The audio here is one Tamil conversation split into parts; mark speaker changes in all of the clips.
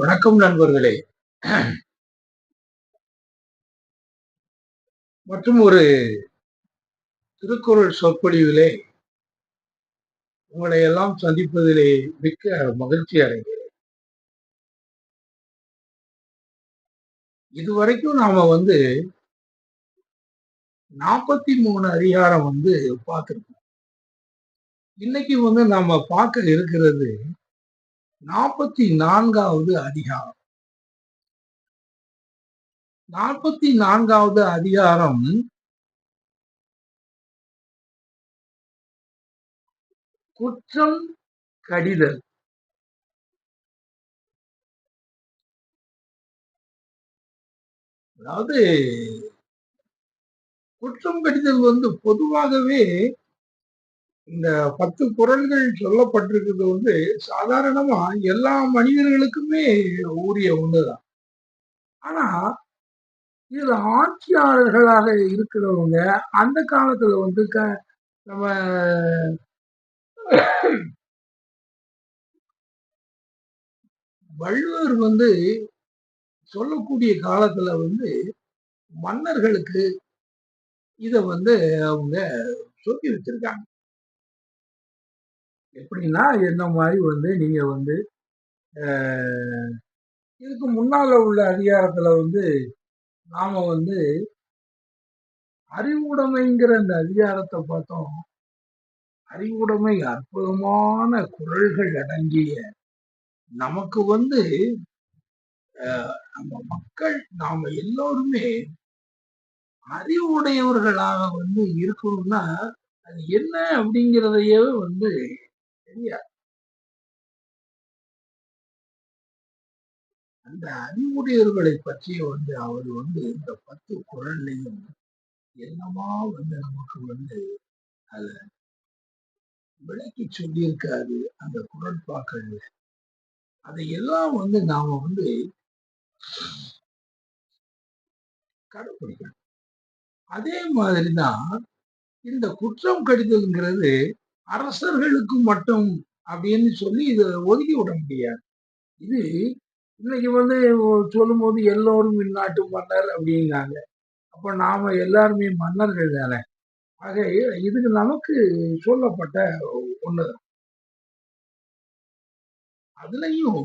Speaker 1: வணக்கம் நண்பர்களே. மற்றும் ஒரு திருக்குறள் சொற்பொழிவிலே உங்களை எல்லாம் சந்திப்பதிலே மிக்க மகிழ்ச்சி அடைகிறேன். இதுவரைக்கும் நாம வந்து நாற்பத்தி மூணு அதிகாரம் வந்து பார்த்துருக்கோம். இன்னைக்கு வந்து நாம பார்க்க இருக்கிறது நாற்பத்தி நான்காவது அதிகாரம். நாற்பத்தி நான்காவது அதிகாரம். குற்றம் கடிதல். அதாவது குற்றம் கடிதல் வந்து பொதுவாகவே இந்த பத்து குரல்கள் சொல்லப்பட்டிருக்கிறது வந்து சாதாரணமா எல்லா மனிதர்களுக்குமே உரிய ஒண்ணுதான். ஆனா இதுல ஆட்சியாளர்களாக இருக்கிறவங்க அந்த காலத்துல வந்து க நம்ம வள்ளுவர் வந்து சொல்லக்கூடிய காலத்துல வந்து மன்னர்களுக்கு இத வந்து அவங்க சொல்லி வச்சிருக்காங்க. எப்படின்னா என்ன மாதிரி வந்து நீங்க வந்து இதுக்கு முன்னால உள்ள அதிகாரத்துல வந்து நாம வந்து அறிவுடைமைங்கிற அந்த அதிகாரத்தை பார்த்தோம். அறிவுடைமை அற்புதமான குரல்கள் அடங்கிய நமக்கு வந்து நம்ம மக்கள் நாம எல்லோருமே அறிவுடையவர்களாக வந்து இருக்கணும்னா அது என்ன அப்படிங்கிறதையே வந்து தெரியாது அந்த அறிவுடையவர்களை பற்றிய வந்து அவர் வந்து இந்த பத்து குரல்லையும் என்னமா வந்து நமக்கு வந்து அத விளக்கி சொல்லியிருக்காரு அந்த குரல் பாக்கள் அதையெல்லாம் வந்து நாம வந்து கடைபிடிக்கணும் அதே மாதிரிதான் இந்த குற்றம் கடிதல்ங்கிறது அரசர்களுக்கு மட்டும் அப்படின்னு சொல்லி இதை ஒதுக்கி விட முடியாது. இது இன்னைக்கு வந்து சொல்லும் போது எல்லோரும் இந்நாட்டு மன்னர் அப்படிங்கிறாங்க. அப்ப நாம எல்லாருமே மன்னர்கள் தானே. ஆக இதுக்கு நமக்கு சொல்லப்பட்ட ஒண்ணுதான் அதுலயும்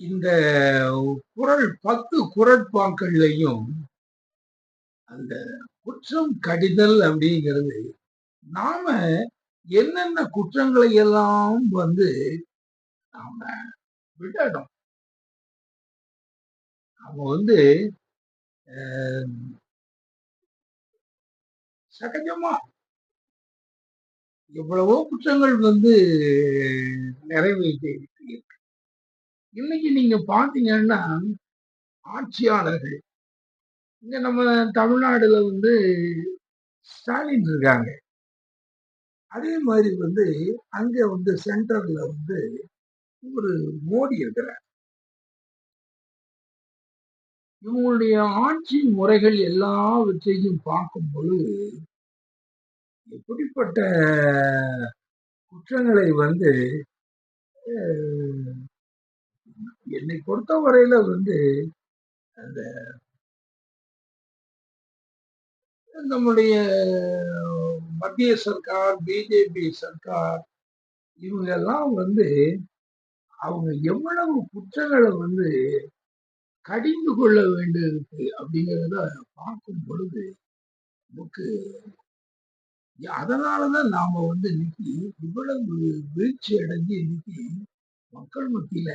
Speaker 1: இந்த குரல் பத்து குரட்பாக்கள்லையும் அந்த குற்றம் கடிதல் அப்படிங்கிறது நாம என்னென்ன குற்றங்களை எல்லாம் வந்து நாம விடணும். நாம வந்து சகஜமா எவ்வளவோ குற்றங்கள் வந்து நிறைவேற்றி இருக்கு. இன்னைக்கு நீங்க பாத்தீங்கன்னா ஆட்சியாளர்கள் இங்க நம்ம தமிழ்நாடுல வந்து ஸ்டாலின் இருக்காங்க. அதே மாதிரி வந்து அங்கே வந்து சென்டர்ல வந்து ஒரு மோடி இருக்கிறார். இவங்களுடைய ஆட்சி முறைகள் எல்லாவற்றையும் பார்க்கும் பொழுது எப்படிப்பட்ட குற்றங்களை வந்து என்னை பொறுத்தவரையில வந்து அந்த நம்முடைய மத்திய சர்க்கார் பிஜேபி சர்க்கார் இவங்க எல்லாம் வந்து அவங்க எவ்வளவு குற்றங்களை வந்து கடிந்து கொள்ள வேண்டியிருக்கு அப்படிங்கிறத பார்க்கும் பொழுது நமக்கு அதனாலதான் நாம வந்து இன்னைக்கு இவ்வளவு வீழ்ச்சி அடைஞ்சு இன்னைக்கு மக்கள் மத்தியில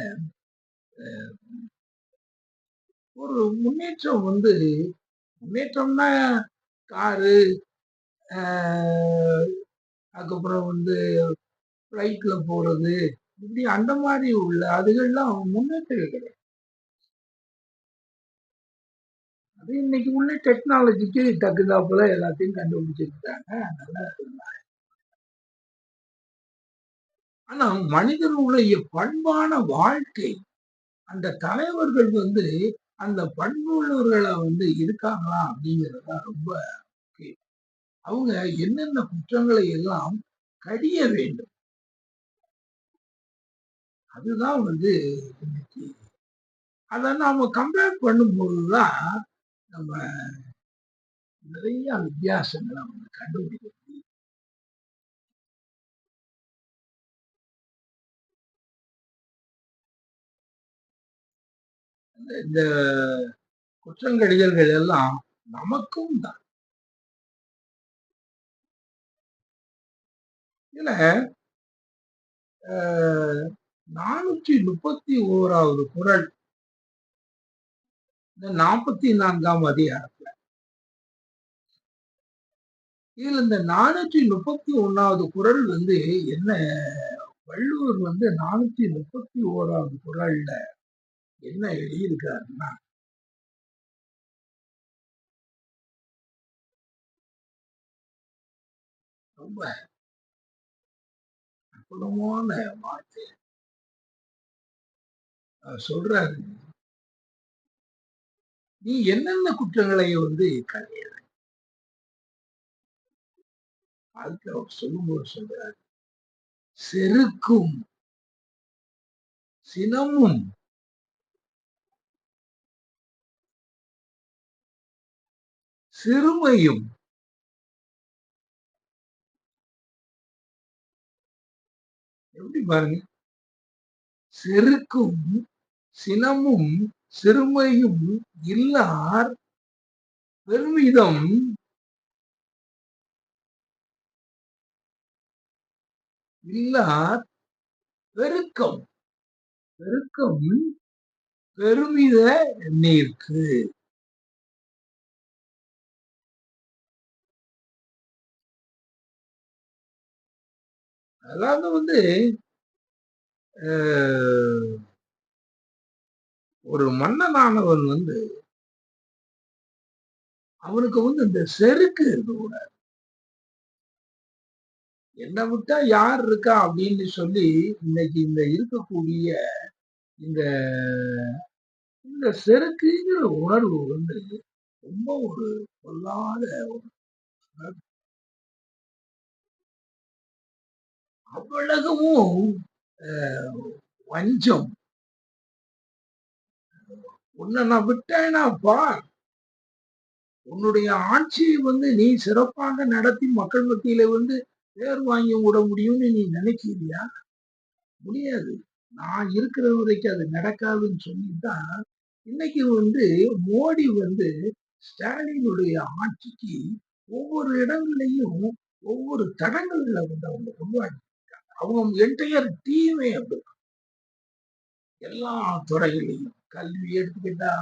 Speaker 1: ஒரு முன்னேற்றம் வந்து முன்னேற்றம்னா காரு அதுக்கப்புறம் வந்து ஃப்ளைட்ல போறது இப்படி அந்த மாதிரி உள்ள அதுகள்லாம் முன்னேற்றம் கிடையாது அது இன்னைக்கு உள்ள டெக்னாலஜிக்கு தகுந்தாப்புல எல்லாத்தையும் கண்டுபிடிச்சிருக்காங்க. அதனால ஆனா மனிதனுடைய பண்பான வாழ்க்கை அந்த தலைவர்கள் வந்து அந்த பண்புள்ளவர்களை வந்து இருக்காங்களா அப்படிங்கிறதா ரொம்ப அவங்க என்னென்ன குற்றங்களை எல்லாம் கடிய வேண்டும்? அதுதான் வந்து இன்னைக்கு அதை நாம கம்பேர் பண்ணும்போது தான் நம்ம நிறைய வித்தியாசங்களை அவங்க கண்டுபிடிக்கணும் இந்த- இந்த குற்றங்கடிதல்கள் எல்லாம் நமக்கும் தான். இதுல நானூற்றி முப்பத்தி ஓராவது குரல் இந்த நாற்பத்தி நான்காம் அதிகாரத்துல. இதுல இந்த நானூற்றி முப்பத்தி ஒன்னாவது குரல் வந்து என்ன வள்ளுவர் வந்து நானூத்தி முப்பத்தி ஓராவது குரல்ல என்ன எழுதியிருக்காருன்னா ரொம்ப அற்புதமான வார்த்தை. சொல்றாரு. நீ என்னென்ன குற்றங்களை வந்து கலையிற அதுக்கு அவர் சொல்லும்போது சொல்றாரு. செருக்கும் சினமும் சிறுமையும் எப்படி பாருங்க? செருக்கும் சினமும் சிறுமையும் இல்லார் பெருமிதம். இல்லார் பெருக்கம். பெருக்கம் பெருமித நீர்க்கு அதாவது வந்து ஒரு மன்னனானவன் வந்து அவனுக்கு வந்து இந்த செருக்கு இருக்கக்கூடாது என்னை விட்டா யார் இருக்கா அப்படின்னு சொல்லி இன்னைக்கு இந்த இருக்கக்கூடிய இந்த இந்த செருக்குங்கிற உணர்வு வந்து ரொம்ப ஒரு பொல்லாத ஒரு அவ்வளவும் அஹ், வஞ்சம். உன்னை நான் விட்டேனா பார். உன்னுடைய ஆட்சியை வந்து நீ சிறப்பாக நடத்தி மக்கள் மத்தியில வந்து பேர் வாங்கி விட முடியும்னு நீ நினைக்கிறியா? முடியாது. நான் இருக்கிற வரைக்கும் அது நடக்காதுன்னு சொல்லிதான் இன்னைக்கு வந்து மோடி வந்து ஸ்டாலினுடைய ஆட்சிக்கு ஒவ்வொரு இடங்கள்லையும் ஒவ்வொரு தடங்கள்ல வந்து அவங்க உருவாக்கி அவங்க என்டையர் டீமே அப்படி எல்லா துறைகளையும் கல்வி எடுத்துக்கிட்டா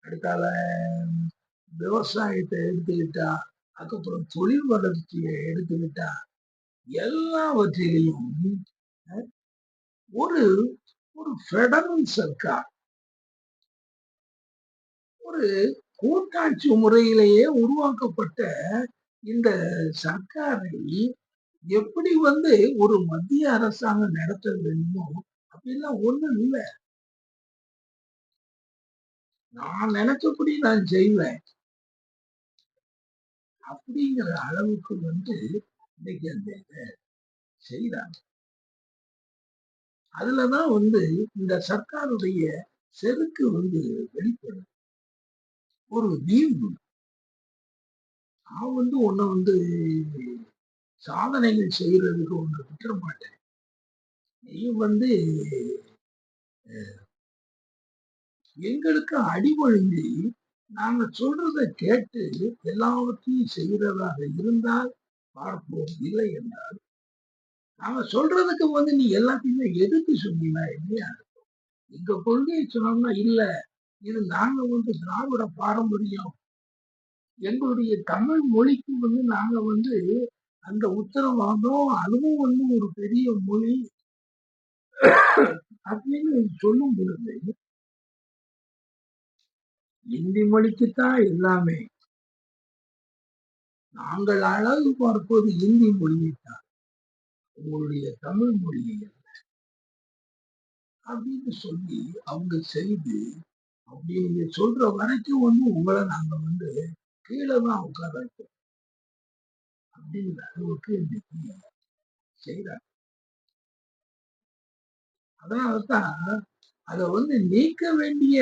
Speaker 1: அடுத்தால விவசாயத்தை எடுத்துக்கிட்டா அதுக்கப்புறம் தொழில் வளர்ச்சியை எடுத்துக்கிட்டா எல்லாவற்றிலையும் ஒரு ஒரு ஃபெடரல் சர்க்கார் ஒரு கூட்டாட்சி முறையிலேயே உருவாக்கப்பட்ட இந்த சர்க்காரை எப்படி வந்து ஒரு மத்திய அரசாங்கம் நடத்த வேண்டுமோ அப்படிலாம் ஒண்ணும் இல்லை. நான் நினைச்சபடி நான் செய்வேன். அப்படிங்கிற அளவுக்கு வந்து இன்னைக்கு அந்த இதை அதுலதான் வந்து இந்த சர்க்காருடைய செருக்கு வந்து வெளிப்படும். ஒரு வீம்பு நான் வந்து உன்னை வந்து சாதனைகள் செய்யறதுக்கு ஒன்று விட்டுற மாட்டேன் நீ வந்து எங்களுக்கு அடிபொழுங்கி நாங்க சொல்றத கேட்டு எல்லாவற்றையும் செய்யறதாக இருந்தால் பார்ப்போம் இல்லை என்றால். நாங்க சொல்றதுக்கு வந்து நீ எல்லாத்தையுமே எதிர்த்து சொன்னீங்கன்னா இல்லையா எங்க கொள்கையை சொன்னோம்னா இல்ல இது நாங்க வந்து திராவிட பாரம்பரியம். எங்களுடைய தமிழ் மொழிக்கு வந்து நாங்க வந்து அந்த உத்தரவாதம் அதுவும் வந்து ஒரு பெரிய மொழி. அப்படின்னு சொல்லும் பொழுது இந்தி மொழிக்குத்தான் எல்லாமே. நாங்கள் அழகு பார்ப்பது இந்தி மொழியைத்தான். உங்களுடைய தமிழ் மொழியை அப்படின்னு சொல்லி அவங்க செய்து அப்படி நீங்க சொல்ற வரைக்கும் வந்து உங்களை நாங்க வந்து கீழே தான் உட்கார வைப்போம். அப்படிங்கிற அளவுக்கு இன்னைக்கு செய்யறாங்க அதனாலதான் அத வந்து நீக்க வேண்டிய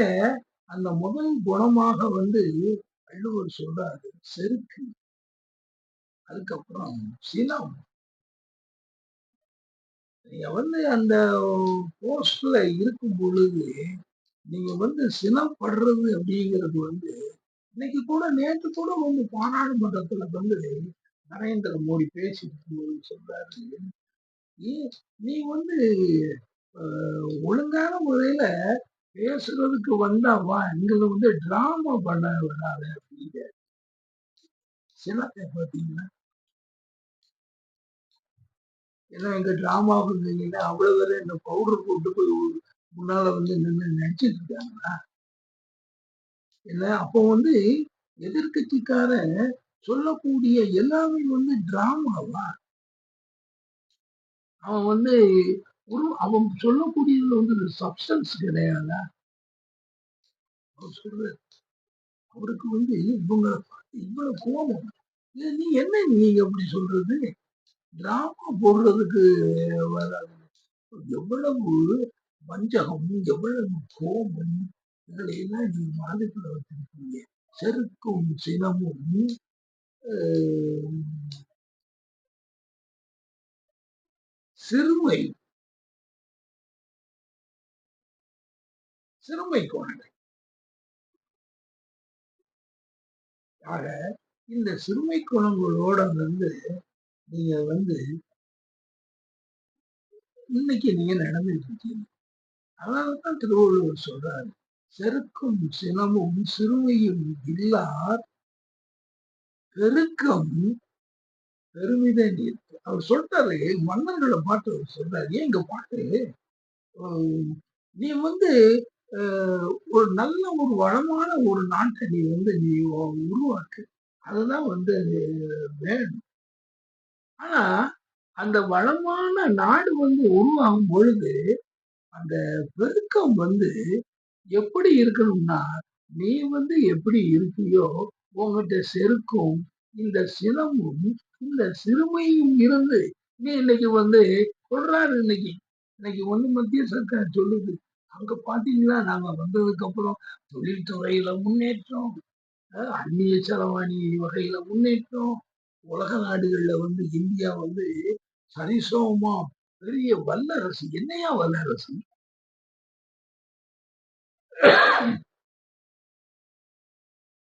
Speaker 1: அந்த முதல் குணமாக வந்து வள்ளுவர் சொல்றாரு. செருக்கு அதுக்கப்புறம் சினம். நீங்க வந்து அந்த போஸ்ட்ல இருக்கும் பொழுது நீங்க வந்து சினப்படுறது அப்படிங்கிறது வந்து இன்னைக்கு கூட நேற்று கூட வந்து பாராளுமன்றத்துல வந்து நரேந்திர மோடி பேசிட்டு சொல்றாரு. நீ நீ வந்து ஒழுங்கான முறையில பேசுறதுக்கு வந்தா வா இங்க வந்து டிராமா பண்ண விடாத அப்படிங்க பேர் பார்த்தீங்கன்னா ஏன்னா எங்க டிராமா இருந்தீங்கன்னா அவ்வளவு பேரும் இந்த பவுடர் போட்டு போய் முன்னால வந்து நின்று நடிச்சிட்டு இருக்காங்களா? இல்ல அப்போ வந்து எதிர்கட்சிக்காரன் சொல்லக்கூடிய எல்லாமே வந்து டிராமாவா அவன் வந்து ஒரு அவன் சொல்லக்கூடியதுல வந்து சப்ஸ்டன்ஸ் கிடையாதா? அவர் சொல்ற அவருக்கு வந்து இவங்க இவ்வளவு கோபம். நீ என்ன நீ அப்படி சொல்றது? டிராமா போடுறதுக்கு வராது. எவ்வளவு வஞ்சகம் எவ்வளவு கோபம் இதுல எல்லாம் நீ மாதிரிக்குள்ள வச்சிருக்கீங்க. செருக்கும் சினமும் சிறுமை. சிறுமை கொண்டை ஆக இந்த சிறுமை குணங்களோட வந்து நீங்க வந்து இன்னைக்கு நீங்க நடந்துட்டு இருக்கீங்க. அதனாலதான் திருவள்ளுவர் சொல்றாரு செருக்கும் சினமும் சிறுமையும் இல்லார் பெருக்கம் பெருமித நீர் அவர் சொல்றாரு மன்னர்களை பாட்டு அவர் சொல்றாரு. ஏன் இங்க பாட்டு நீ வந்து ஒரு நல்ல ஒரு வளமான ஒரு நாட்டை நீ வந்து நீ உருவாக்கு. அதுதான் வந்து வேணும். ஆனா அந்த வளமான நாடு வந்து உருவாகும் பொழுது அந்த பெருக்கம் வந்து எப்படி இருக்கணும்னா நீ வந்து எப்படி இருக்கியோ உங்ககிட்ட செருக்கும் இந்த சினமும் இந்த சிறுமையும் இருந்து நீ இன்னைக்கு வந்து சொல்றாரு இன்னைக்கு இன்னைக்கு வந்து மத்திய சர்க்கார் சொல்லுது. அங்க பாத்தீங்கன்னா நாங்க வந்ததுக்கு அப்புறம் தொழில்துறையில முன்னேற்றம் அந்நிய செலவாணி வகையில முன்னேற்றம் உலக நாடுகள்ல வந்து இந்தியா வந்து சரிசமமா பெரிய வல்லரசு. என்னையா வல்லரசு?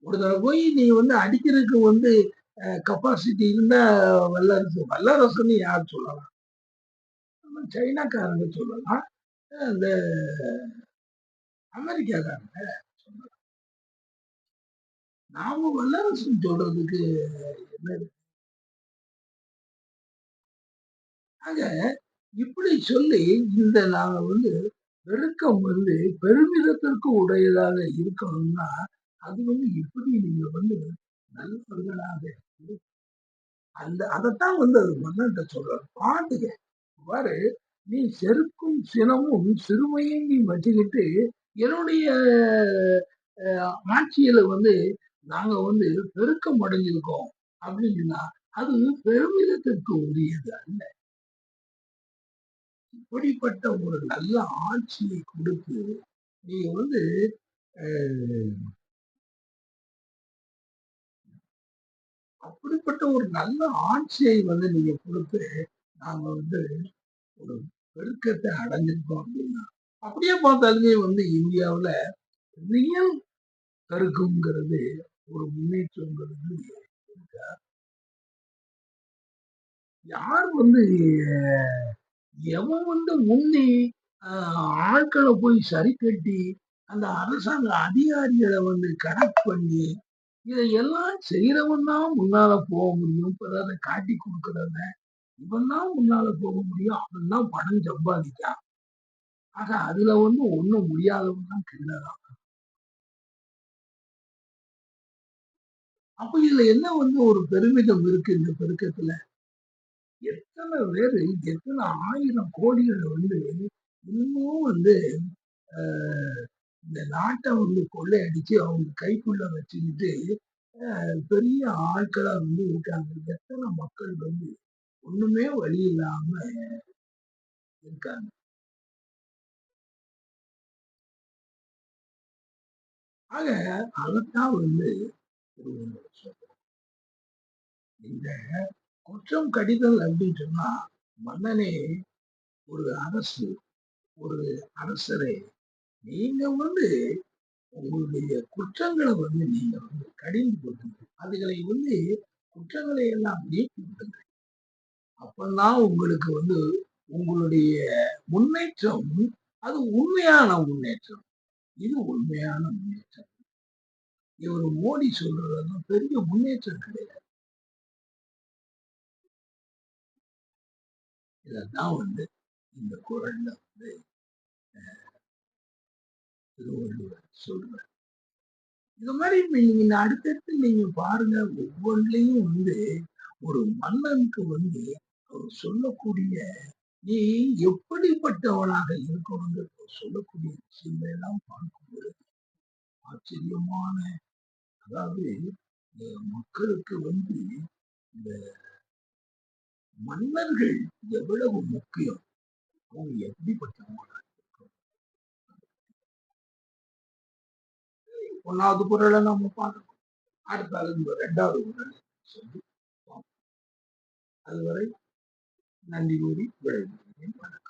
Speaker 1: ஒரு தடவை போய் நீ வந்து அடிக்கிறதுக்கு வந்து கெப்பாசிட்டி இருந்தா வல்லரசு வல்லரசுன்னு யார் சொல்லலாம்? சைனாக்காரங்க சொல்லலாம். இந்த அமெரிக்காக்காரங்க சொல்லலாம். நாம வல்லரசு சொல்றதுக்கு என்ன ஆக இப்படி சொல்லி இந்த நாங்க வந்து பெருக்கம் வந்து பெருமிதத்திற்கு உடையதாக இருக்கணும்னா அது வந்து எப்படி நீங்க வந்து நல்லவர்களாக அந்த அதைத்தான் வந்து அது மன்னன்ட்ட சொல்றாரு. பாட்டுங்க பாரு நீ செருக்கும் சினமும் சிறுமையும் நீ வச்சுக்கிட்டு என்னுடைய ஆட்சியில வந்து நாங்க வந்து பெருக்கம் அடைஞ்சிருக்கோம் அப்படின்னா அது பெருமிதத்திற்கு உரியது அல்ல. இப்படிப்பட்ட ஒரு நல்ல ஆட்சியை கொடுத்து நீ வந்து அப்படிப்பட்ட ஒரு நல்ல ஆட்சியை வந்து நீங்க கொடுத்து நாங்க வந்து ஒரு பெருக்கத்தை அடைஞ்சிருக்கோம் அப்படின்னா அப்படியே பார்த்தாலுமே வந்து இந்தியாவில் ரியல் பெருக்குங்கிறது ஒரு முன்னேற்றங்கிறது இருக்கா? யார் வந்து எவன் வந்து முந்தி ஆட்களை போய் சரி கட்டி அந்த அரசாங்க அதிகாரிகளை வந்து கனெக்ட் பண்ணி இதையெல்லாம் செய்யறவன் தான் முன்னால போக முடியும். பிறரை காட்டி கொடுக்கறத இவன் தான் முன்னால போக முடியும். அவன் தான் பணம் சம்பாதிக்கான் ஆக அதுல வந்து ஒண்ணும் முடியாதவன் தான் கிள்ளதான் அப்ப இதுல என்ன வந்து ஒரு பெருமிதம் இருக்கு இந்த பெருக்கத்துல? எத்தனை பேரு எத்தனை ஆயிரம் கோடிகளை வந்து இன்னும் வந்து ஆஹ், இந்த நாட்டை வந்து கொள்ளையடிச்சு அவங்க கைக்குள்ள வச்சுக்கிட்டு பெரிய ஆட்களா வந்து இருக்காங்க. எத்தனை மக்கள் வந்து ஒண்ணுமே வழி இல்லாம இருக்காங்க. ஆக அதைத்தான் வந்து இந்த குற்றம் கடிதல் அப்படின்னா மன்னனே ஒரு அரசு ஒரு அரசரை நீங்க வந்து உங்களுடைய குற்றங்களை வந்து நீங்க வந்து கடிந்து கொடுங்க அதுகளை வந்து குற்றங்களை எல்லாம் நீக்கி விடுங்க. அப்பதான் உங்களுக்கு வந்து உங்களுடைய முன்னேற்றம் அது உண்மையான முன்னேற்றம். இது உண்மையான முன்னேற்றம். இவர் மோடி சொல்றதெல்லாம் பெரிய முன்னேற்றம் கிடையாது. இதான் வந்து இந்த குரல்ல வந்து திருவள்ளுவர் சொல்றார் இது மாதிரி நீங்க அடுத்தடுத்து நீங்க பாருங்க ஒவ்வொன்றிலையும் வந்து ஒரு மன்னனுக்கு வந்து அவர் சொல்லக்கூடிய நீ எப்படிப்பட்டவனாக இருக்கணும்னு சொல்லக்கூடிய விஷயங்களை எல்லாம் பார்க்கும்போது ஆச்சரியமான அதாவது மக்களுக்கு வந்து இந்த மன்னர்கள் எவ்வளவு முக்கியம். அவங்க எப்படிப்பட்டவங்க ஒன்னாவது குரலை நம்ம பார்க்கணும் அடுத்த ரெண்டாவது குரல் சொல்லி அதுவரை நன்றி கூறி விடைபெறுகிறேன்.